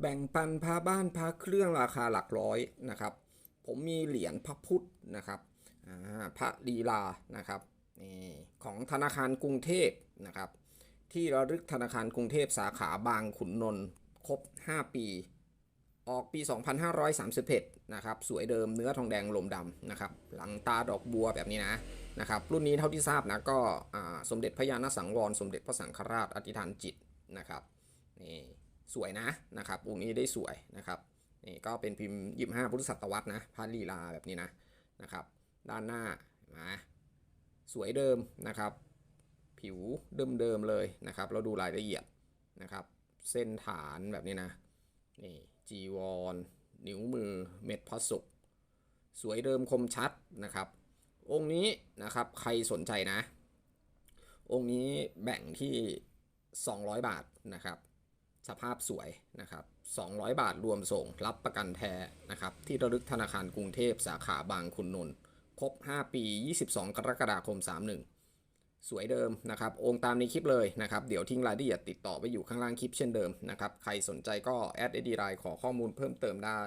แบ่งปันพาบ้านพาเครื่องราคาหลักร้อยนะครับ ผมมีเหรียญพระพุทธนะครับพระลีลานะครับของธนาคารกรุงเทพนะครับ ที่ระลึกธนาคารกรุงเทพสาขาบางขุนนนท์ครบ 5 ปี ออกปี 2531นะครับสวยเดิมเนื้อทองแดงลมดำนะครับ หลังตาดอกบัวแบบนี้นะนะครับ รุ่นนี้เท่าที่ทราบนะก็สมเด็จพระยาณสังวร สมเด็จพระสังฆราชอธิษฐานจิตนะครับนี่ สวยนะนะครับองค์นี้ได้สวยนะครับนี่ก็เป็นพิมพ์ยิมห้าพุทธศตวรรษนะพระลีลาแบบนี้นะนะครับ ด้านหน้ามาสวยเดิมนะครับ ผิวเดิมๆเลยนะครับ เราดูรายละเอียดนะครับ เส้นฐานแบบนี้นะนี่จีวร นิ้วมือเม็ดพระศุกสวยเดิมคมชัดนะครับ องค์นี้นะครับใครสนใจนะ องค์นี้แบ่งที่ 200 บาทนะครับ สภาพสวยนะครับ 200 บาทรวมส่ง รับประกันแท้นะครับ ที่ระลึกธนาคารกรุงเทพสาขาบางขุนนนท์ ครบ 5 ปี 22 กรกฎาคม 31 สวยเดิมนะครับ องค์ตามในคลิปเลยนะครับ เดี๋ยวทิ้งรายละเอียดติดต่อไปอยู่ข้างล่างคลิปเช่นเดิมนะครับ ใครสนใจก็แอดเอดีไลน์ขอข้อมูลเพิ่มเติมได้